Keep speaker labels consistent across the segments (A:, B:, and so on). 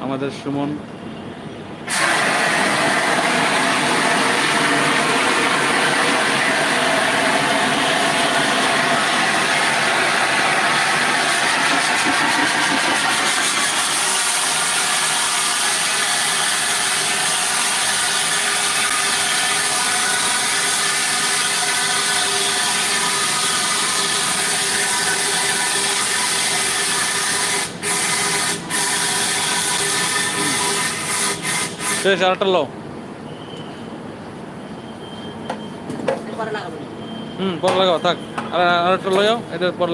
A: আমাদের সুমন শেষ, আরেকটা লো
B: পরে লাগাবো
A: হুম, পরে লাগাও, থাক। আর আরেকটা লাগাও এটা পরে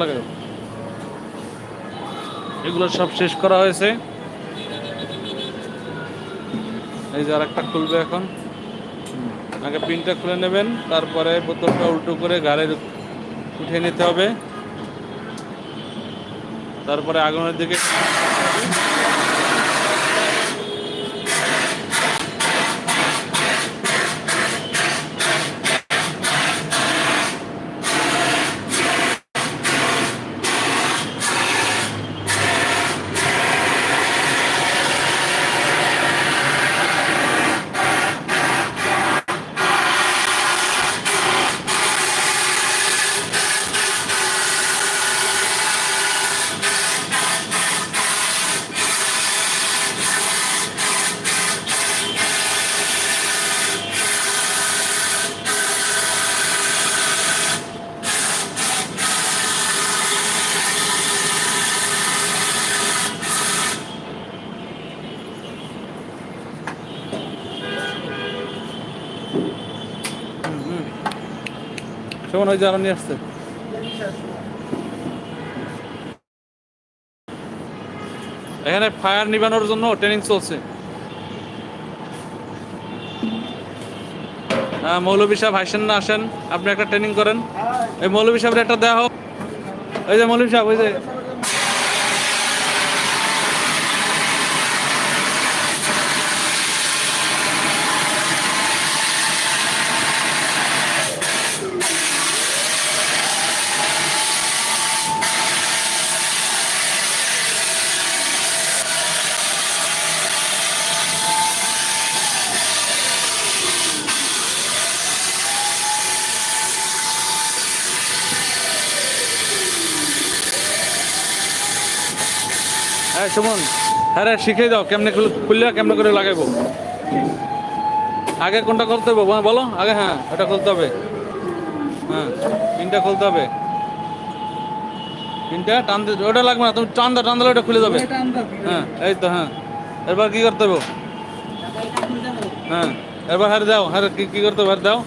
A: এগুলো সব শেষ করা হয়েছে। এই যে আরেকটা খুলবে এখন। আগে পিনটা খুলে নেবেন, তারপরে বোতলটা উল্টো করে গাড়ির উঠে নিতে হবে। তারপরে আগুনের দিকে কেমন ওই জ্বালানি আসছে? এখানে ফায়ার নিবানোর জন্য ট্রেনিং চলছে। হ্যাঁ মৌলবী সাহেব আসেন না, আসেন। আপনি একটা ট্রেনিং করেন। এই মৌলবী সাহেবের একটা দেওয়া হোক। ওই যে মৌলবী সাহেব, ওই যে হ্যাঁ সুমন। হ্যাঁ রে শিখিয়ে দাও কেমনে খুললে কেমনে করে লাগাইবো আগে কোনটা করতে হবে? বলো- বলো? আগে হ্যাঁ এটা খুলতে হবে। হ্যাঁ পিনটা খুলতে হবে। পিনটা টান ওটা লাগবে না তুমি টান দাও টান দিলে ওটা খুলে যাবে। হ্যাঁ এই তো হ্যাঁ। এবার কি করতে হবে? হ্যাঁ এবার হারে দাও হারে কি কি করতে হবে? হারে দাও।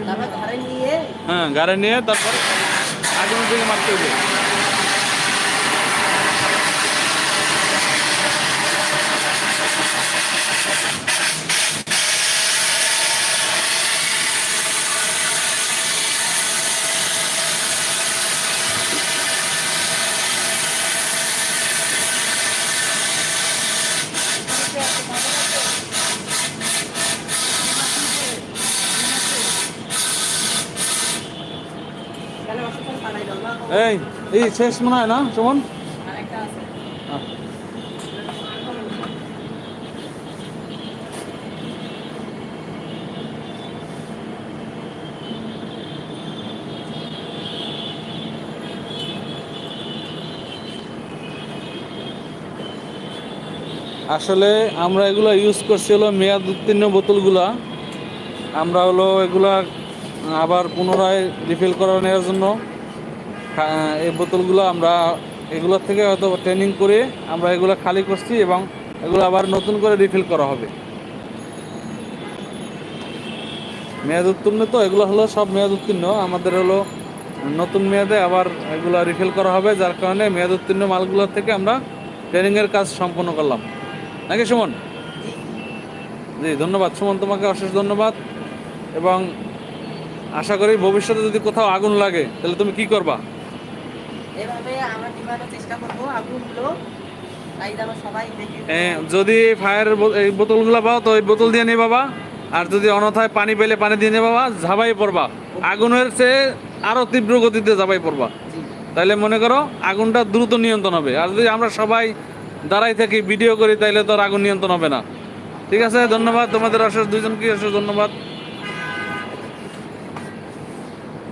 B: তারপর ঘরে নিয়ে
A: হ্যাঁ গাড়ি নিয়ে তারপর আগুনের দিকে মারতে হবে। এই এই শেষ মনে হয় না, সুমন। আসলে আমরা এগুলো ইউজ করছি হলো মেয়াদ উত্তীর্ণ বোতলগুলা আমরা হলো এগুলা আবার পুনরায় রিফিল করে নেওয়ার জন্য এই বোতলগুলো আমরা এগুলোর থেকে হয়তো ট্রেনিং করে আমরা এগুলো খালি করছি এবং এগুলো আবার নতুন করে রিফিল করা হবে। মেয়াদ উত্তীর্ণ তো, এগুলো হলো সব মেয়াদ উত্তীর্ণ। আমাদের হলো নতুন মেয়াদে আবার এগুলো রিফিল করা হবে, যার কারণে মেয়াদ উত্তীর্ণ মালগুলোর থেকে আমরা ট্রেনিংয়ের কাজ সম্পন্ন করলাম। নাকি সুমন? জি, ধন্যবাদ। সুমন, তোমাকে অশেষ ধন্যবাদ। এবং আশা করি ভবিষ্যতে যদি কোথাও আগুন লাগে, তাহলে তুমি কি করবা?
B: এভাবে আমরা চেষ্টা করব? আগুনগুলো
A: যদি ফায়ার এই বোতলগুলো পাও তো ওই বোতল দিয়ে নিয়ে বাবা। আর যদি অনথায় পানি পেলে পানি দিয়ে নিয়ে বাবা ঝাবাই পড়বা। আগুনের চেয়ে আরও তীব্র গতিতে ঝাবাই পড়বা।
B: জি।
A: তাহলে মনে করো আগুনটা দ্রুত নিয়ন্ত্রণ হবে। আর যদি আমরা সবাই দাঁড়াই থাকি ভিডিও করি তাইলে তো আর আগুন নিয়ন্ত্রণ হবে না। ঠিক আছে? ধন্যবাদ। তোমাদের অশেষ দুইজনকে অশেষ ধন্যবাদ।